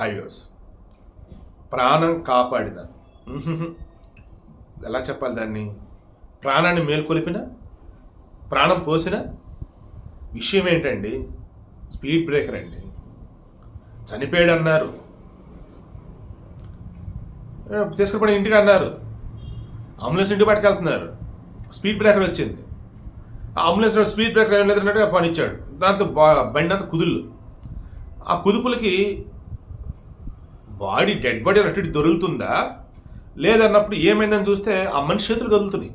Highways. ప్రాణం కాపాడిన. ఎలా చెప్పాలి దాన్ని? ప్రాణాన్ని మేల్కొలిపిన ప్రాణం పోసిన విషయం ఏంటండి? స్పీడ్ బ్రేకర్ అండి. చనిపోయాడు అన్నారు తీసుకుపోయిన ఇంటికి అన్నారు. అంబులెన్స్ ఇంటి పట్టుకెళ్తున్నారు స్పీడ్ బ్రేకర్ వచ్చింది. ఆ అంబులెన్స్ స్పీడ్ బ్రేకర్ ఏం లేదన్నట్టుగా పనిచ్చాడు దాంతో బా- బండి అంతా కుదుళ్ళు. ఆ కుదుపులకి బాడీ డెడ్ బాడీ అటు దొరుకుతుందా? లేదన్నప్పుడు ఏమైందని చూస్తే ఆ మనిషి చేతులు కదులుతున్నాయి.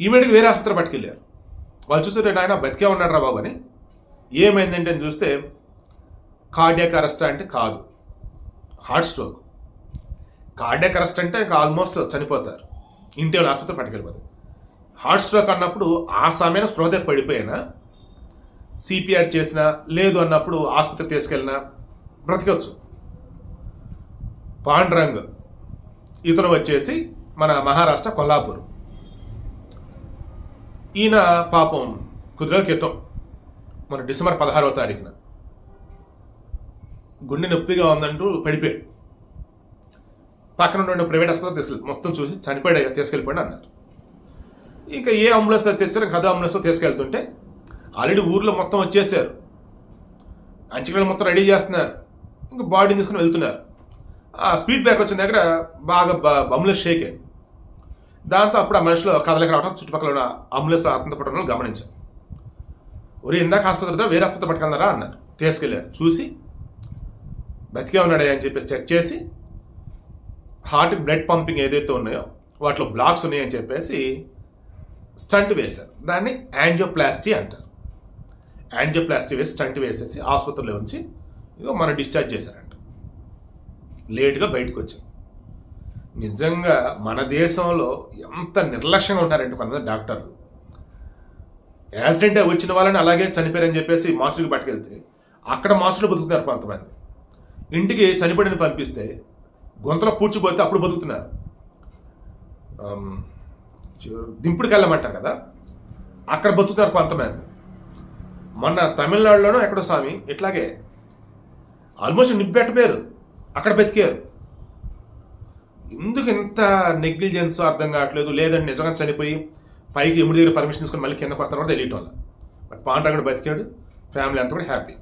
ఈమెడికి వేరే ఆసుపత్రి పట్టుకెళ్ళారు. వాళ్ళు చూస్తే ఆయన బతికే ఉన్నాడు రా బాబు అని. ఏమైందంటే అని చూస్తే కార్డియాక్ అరెస్ట్ అంటే కాదు హార్ట్ స్ట్రోక్ కార్డియాక్ అరెస్ట్ అంటే ఇంకా ఆల్మోస్ట్ చనిపోతారు. ఇంటి వాళ్ళు ఆసుపత్రి పట్టుకెళ్ళిపోతారు. హార్ట్ స్ట్రోక్ అన్నప్పుడు ఆ సమయం స్పృహ పడిపోయినా సిపిఆర్ చేసినా లేదు అన్నప్పుడు ఆసుపత్రికి తీసుకెళ్ళినా బ్రతికొచ్చు. పాండ్రంగ్ ఇతను వచ్చేసి మన మహారాష్ట్ర కొల్లాపూర్. ఈయన పాపం కుదిరే క్రితం మన డిసెంబర్ పదహారవ తారీఖున గుండె నొప్పిగా ఉందంటూ పడిపోయాడు. పక్కన ఉన్న ప్రైవేట్ హాస్పిటల్ తీసుకెళ్ళి మొత్తం చూసి చనిపోయాడు తీసుకెళ్ళిపోయాడు అన్నారు ఇంకా ఏ అంబులెన్స్ తెచ్చారు కథ అంబులెన్స్ తీసుకెళ్తుంటే ఆల్రెడీ ఊర్లో మొత్తం వచ్చేసారు. అంచుకలు మొత్తం రెడీ చేస్తున్నారు. ఇంకా బాడీని తీసుకుని వెళ్తున్నారు. ఆ స్పీడ్ బ్రేక్ వచ్చిన దగ్గర బాగా బ- అంబులెన్స్ షేక్ అయింది దాంతో అప్పుడు ఆ మనిషిలో కదలికి రావడం చుట్టుపక్కల ఉన్న అంబులెన్స్ ఆత్మపడడం గమనించారు ఒరే ఇందాక ఆసుపత్రితో వేరే ఆసుపత్రి పట్టుకెళ్ళారా అన్నారు. తీసుకెళ్ళారు. చూసి బతికే ఉన్నాడే అని చెప్పేసి చెక్ చేసి హార్ట్ బ్లడ్ పంపింగ్ ఏదైతే ఉన్నాయో వాటిలో బ్లాక్స్ ఉన్నాయని చెప్పేసి స్టంట్ వేశారు. దాన్ని యాంజియోప్లాస్టీ అంటారు. యాంజియోప్లాస్టీ వేసి స్టంట్ వేసేసి ఆసుపత్రిలో ఉంచి ఇదిగో మనం డిశ్చార్జ్ చేశారండి లేటుగా బయటకు వచ్చింది నిజంగా మన దేశంలో ఎంత నిర్లక్ష్యంగా ఉంటారంటే కొంతమంది డాక్టర్లు. యాక్సిడెంట్ వచ్చిన వాళ్ళని అలాగే చనిపోయారని చెప్పేసి మాస్టర్కి పట్టుకెళ్తే అక్కడ మార్చులు బతుకుతున్నారు కొంతమంది. ఇంటికి చనిపోయిన పంపిస్తే గొంతలో పూడ్చిపోతే అప్పుడు బతుకుతున్నారు. దింపుడికి వెళ్ళమంటారు కదా అక్కడ బతుకుతున్నారు కొంతమంది. మొన్న తమిళనాడులోనూ ఎక్కడో స్వామి ఇట్లాగే ఆల్మోస్ట్ నిప్పెట్టపోయారు అక్కడ బతికారు. ఎందుకు ఇంత నెగ్లిజెన్స్ అర్థం కావట్లేదు? లేదండి నిజంగా చనిపోయి పైకి ఎముడి దగ్గర పర్మిషన్ తీసుకొని మళ్ళీ కిందకు వస్తారు కూడా తెలియటం వల్ల. బట్ పాండ్రంగడు బతికాడు. ఫ్యామిలీ అంతా కూడా హ్యాపీ.